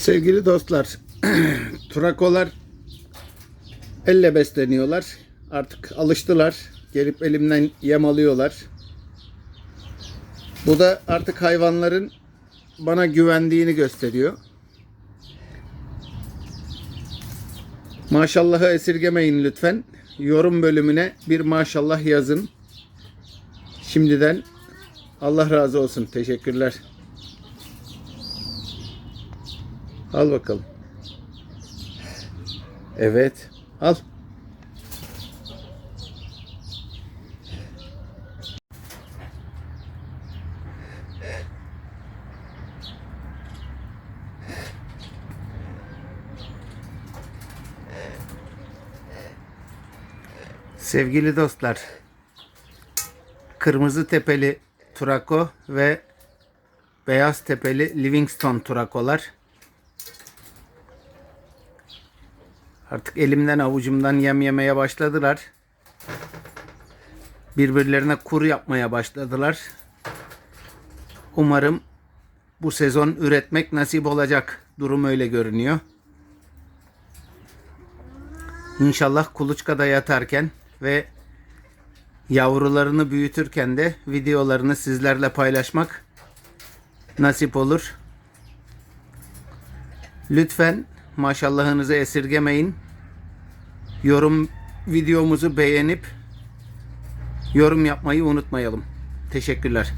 Sevgili dostlar, turakolar elle besleniyorlar. Artık alıştılar. Gelip elimden yem alıyorlar. Bu da artık hayvanların bana güvendiğini gösteriyor. Maşallahı esirgemeyin lütfen. Yorum bölümüne bir maşallah yazın. Şimdiden Allah razı olsun. Teşekkürler. Al bakalım. Evet. Al. Sevgili dostlar, kırmızı tepeli Turako ve beyaz tepeli Livingstone Turakolar Artık elimden avucumdan yem yemeye başladılar. Birbirlerine kur yapmaya başladılar. Umarım bu sezon üretmek nasip olacak. Durum öyle görünüyor. İnşallah kuluçkada yatarken ve yavrularını büyütürken de videolarını sizlerle paylaşmak nasip olur. Lütfen maşallahınızı esirgemeyin. Yorum videomuzu beğenip yorum yapmayı unutmayalım. Teşekkürler.